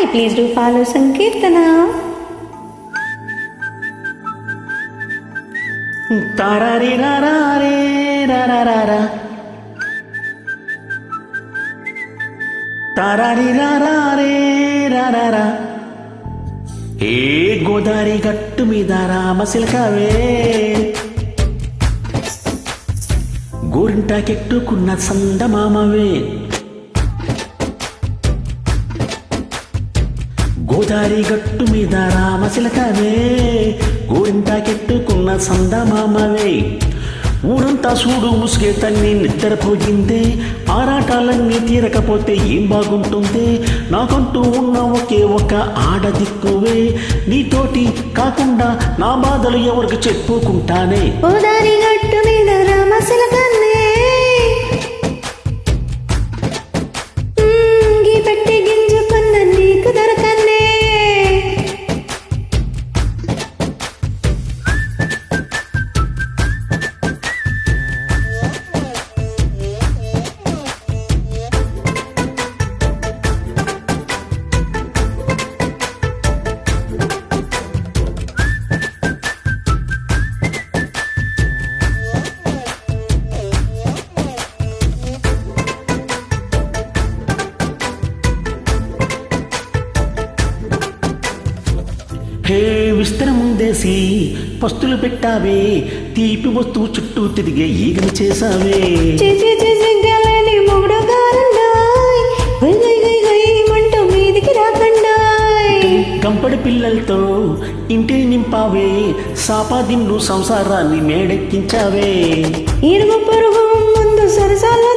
Hi, please do follow Sankirtana. తారారి రారే రారా తారారి రారే రారా ఏ గోదారి గట్టు మీద రామశిలకవే గోరింటాకెట్టుకున్న సందమామవే గోదారి గట్టు మీద రామశిలకవే గోరింటాకెట్టుకున్న సందమామవే. ఊరంతా చూడు ముసుగే తన్ని నిద్రపోయిందే ఆరాటాలన్నీ తీరకపోతే ఏం బాగుంటుంది? నాకంటూ ఉన్న ఒకే ఒక ఆడదిక్కువే నీతోటి కాకుండా నా బాధలు ఎవరికి చెప్పుకుంటానే? ఓదారి గట్టు మీద రామశిలకన్నే హే విస్తరముందేసి పస్తులు పెట్టావే తీపి వస్తువు చుట్టూ తిరిగే ఈగలు చేసావే కంపడి పిల్లలతో ఇంటిని నింపావే సాపాదిన్ను సంసారాన్ని మేడెక్కించావే. ఇరుగు పొరుగు ముందు సరసాలు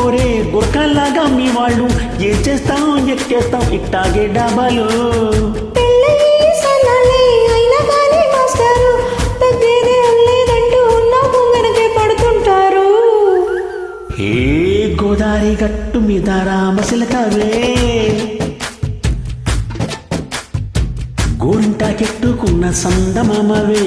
పడుకోరే గురకల్లాగా మీ వాళ్ళు. ఏం చేస్తాం ఎక్కేస్తాం ఇట్టాగే డాబాలు. హే గోదారి గట్టు మీద రామశిలకవే గోరింటాకెట్టుకున్న సందమామవే.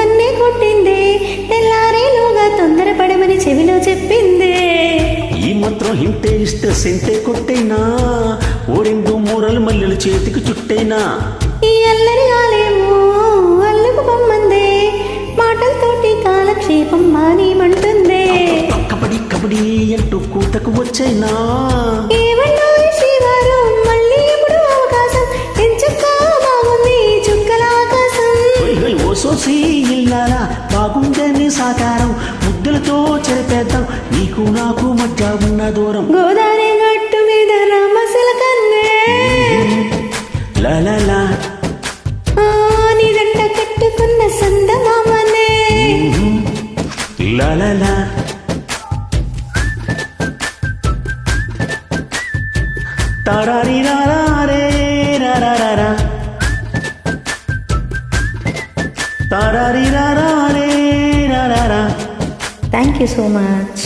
కన్నే కొట్టిందే. తెల్లారేలోగా తొందరపడమని చెవిలో చెప్పిందే. ఈ మాత్రం హింటే ఇస్తే సెంటే కొట్టైనా? ఓరిందు మూరలు మల్లెలు చేతికి చుట్టైనా? ఈ అల్లరి ఆలేమో అల్లుకు మాటలతోటి కాలక్షేపం మానేమంటుందే. కబడి కబడి అంటూ కూతకు వచ్చైనా? సోసి ఇల్లాలా? బాగుందని సాకారం. ముద్దులతో చెరిపేద్దాం. నీకు నాకు మధ్య ఉన్న దూరం. గోదావరి గట్టు మీద రామశిల కన్నే. లా లా లా. ఆ, నీ దంట కట్టుకున్న సందమామనే. లా లా లా. తారారి రారే రారా తారారి రారే రారా థ్యాంక్ యూ సో మచ్